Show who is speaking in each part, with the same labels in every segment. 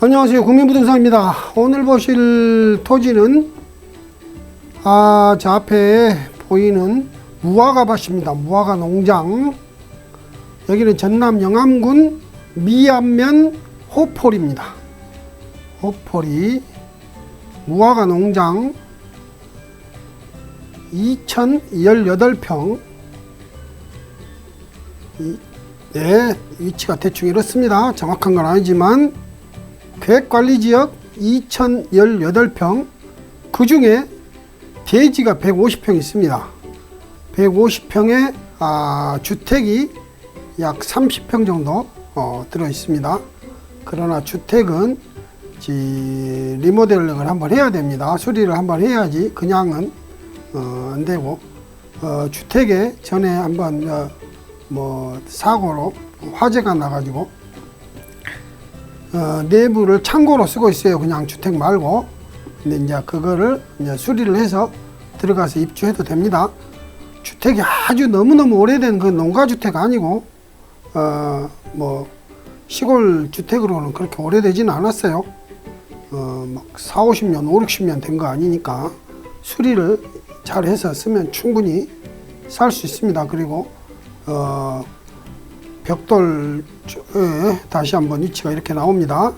Speaker 1: 안녕하세요. 국민부동산입니다. 오늘 보실 토지는 아, 저 앞에 보이는 무화과 밭입니다. 무화과 농장. 여기는 전남 영암군 미안면 호폴입니다. 호폴이 무화과 농장 2018평 이, 네, 위치가 대충 이렇습니다. 정확한 건 아니지만 계획관리지역 2018평 그 중에 대지가 150평 있습니다. 150평에 아, 주택이 약 30평 정도 어, 들어 있습니다. 그러나 주택은 지, 리모델링을 한번 해야 됩니다. 수리를 한번 해야지 그냥은 어, 안 되고 어, 주택에 전에 한번 어, 뭐 사고로 화재가 나가지고 어, 내부를 창고로 쓰고 있어요. 그냥 주택 말고. 근데 이제 그거를 이제 수리를 해서 들어가서 입주해도 됩니다. 주택이 아주 너무너무 오래된 그 농가주택 아니고, 어, 뭐, 시골 주택으로는 그렇게 오래되지는 않았어요. 어, 막 4, 50년, 5, 60년 된 거 아니니까 수리를 잘 해서 쓰면 충분히 살 수 있습니다. 그리고, 어, 벽돌 에 다시 한번 위치가 이렇게 나옵니다.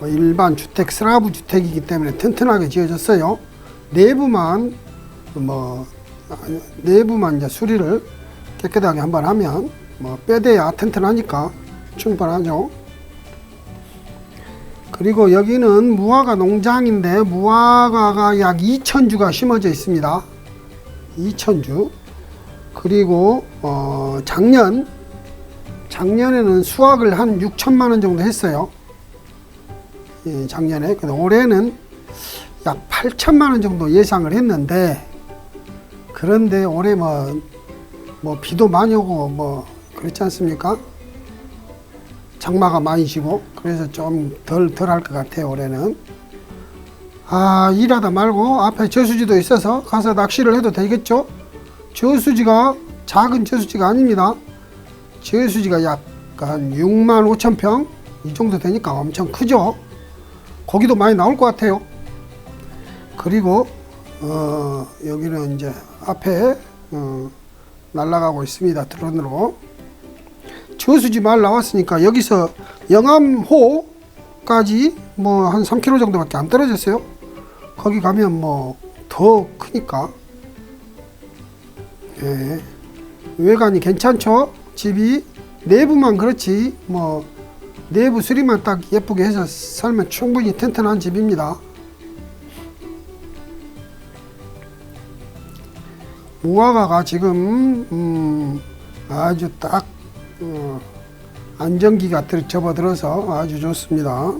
Speaker 1: 뭐 일반 주택 슬라브 주택이기 때문에 튼튼하게 지어졌어요. 내부만 뭐 내부만 이제 수리를 깨끗하게 한번 하면 뭐 빼대야 튼튼하니까 충분하죠. 그리고 여기는 무화과 농장인데 무화과가 약 2,000주가 심어져 있습니다. 2,000주. 그리고 어, 작년 작년에는 수확을 한 6천만 원 정도 했어요. 예, 작년에. 근데 올해는 약 8천만 원 정도 예상을 했는데 그런데 올해 뭐, 뭐 비도 많이 오고 뭐 그렇지 않습니까? 장마가 많이 지고 그래서 좀 덜 덜 할 것 같아요 올해는. 아 일하다 말고 앞에 저수지도 있어서 가서 낚시를 해도 되겠죠? 저수지가 작은 저수지가 아닙니다. 저수지가 약한 6만 5천 평 이 정도 되니까 엄청 크죠. 거기도 많이 나올 것 같아요. 그리고 어, 여기는 이제 앞에 어, 날아가고 있습니다. 드론으로 저수지 말 나왔으니까 여기서 영암호까지 뭐 한 3km 정도밖에 안 떨어졌어요. 거기 가면 뭐 더 크니까 예. 외관이 괜찮죠? 집이 내부만 그렇지 뭐 내부 수리만 딱 예쁘게 해서 살면 충분히 튼튼한 집입니다. 무화과가 지금 음, 아주 딱 어, 안정기가 들- 접어들어서 아주 좋습니다.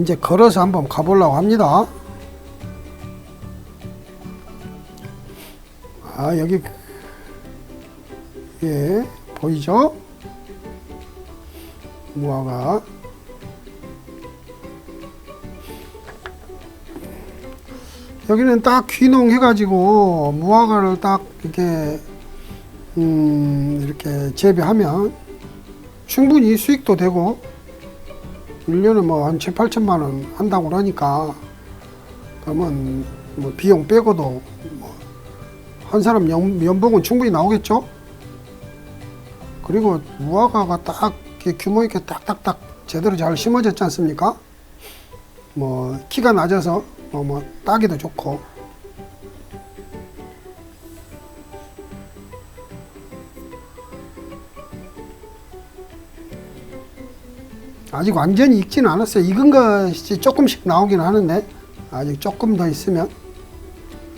Speaker 1: 이제 걸어서 한번 가보려고 합니다. 아, 여기, 예, 보이죠? 무화과. 여기는 딱 귀농 해가지고 무화과를 딱 이렇게, 음, 이렇게 재배하면 충분히 수익도 되고 1년에 뭐 한 7, 8천만 원 한다고 그러니까 그러면 뭐 비용 빼고도 뭐 한 사람 연, 연봉은 충분히 나오겠죠? 그리고 무화과가 딱 규모 있게 딱딱딱 제대로 잘 심어졌지 않습니까? 뭐 키가 낮아서 뭐, 뭐 따기도 좋고 아직 완전히 익지는 않았어요. 익은 것이 조금씩 나오긴 하는데 아직 조금 더 있으면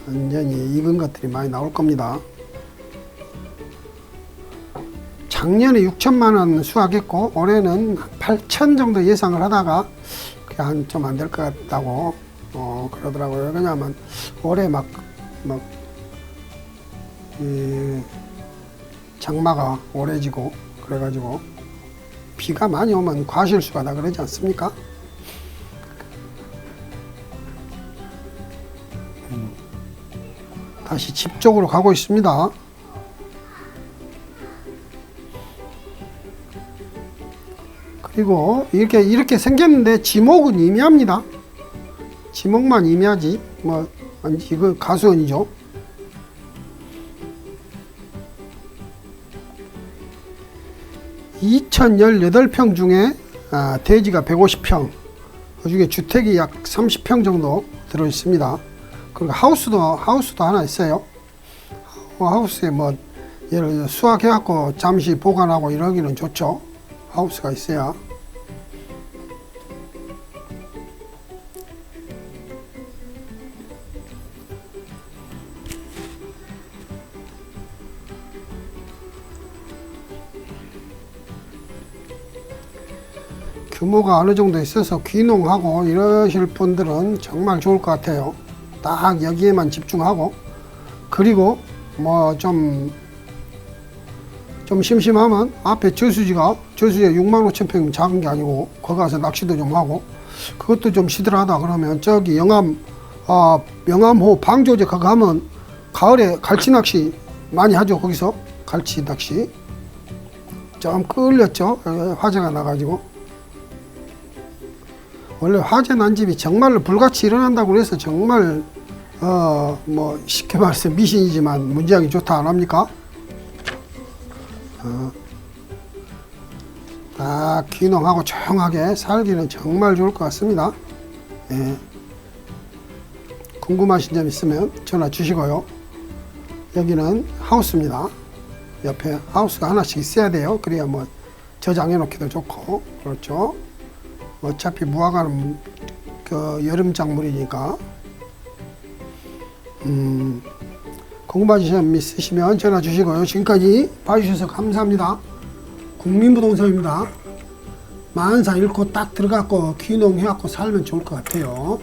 Speaker 1: 완전히 익은 것들이 많이 나올 겁니다. 작년에 6천만 원 수확했고 올해는 8천 정도 예상을 하다가 한좀 안 될 것 같다고 어, 그러더라고요. 왜냐하면 올해 막, 막, 이 장마가 오래지고 그래가지고 비가 많이 오면 과실수가 나 그러지 않습니까? 다시 집 쪽으로 가고 있습니다. 그리고 이렇게 이렇게 생겼는데 지목은 임의합니다. 지목만 임의하지 뭐 이거 가수원이죠. (2018평) 중에 아, 대지가 (150평) 그 중에 주택이 약 (30평) 정도 들어 있습니다. 그리고 하우스도 하우스도 하나 있어요. 어, 하우스에 뭐 예를 수확해갖고 잠시 보관하고 이러기는 좋죠. 하우스가 있어야 규모가 어느 정도 있어서 귀농하고 이러실 분들은 정말 좋을 것 같아요. 딱 여기에만 집중하고 그리고 뭐 좀좀 심심하면 앞에 저수지가 저수지가 6만 5천 평 작은 게 아니고 거기 가서 낚시도 좀 하고 그것도 좀 시들하다 그러면 저기 영암 아 영암호 방조제 거기 가면 가을에 갈치 낚시 많이 하죠 거기서. 갈치 낚시. 좀 끌렸죠? 어, 화재가 나가지고 원래 화재 난 집이 정말로 불같이 일어난다고 그래서 정말 어 뭐 쉽게 말해서 미신이지만 문제하기 좋다 안 합니까? 어, 딱 귀농하고 조용하게 살기는 정말 좋을 것 같습니다. 예. 궁금하신 점 있으면 전화 주시고요. 여기는 하우스입니다. 옆에 하우스가 하나씩 있어야 돼요. 그래야 뭐 저장해 놓기도 좋고 그렇죠. 어차피 무화과는 그 여름장 물이니까 음, 궁금하신 점 있으시면 전화 주시고요. 지금까지 봐주셔서 감사합니다. 국민부동산입니다. 만사 잃고 딱 들어갔고 귀농해갖고 살면 좋을 것 같아요.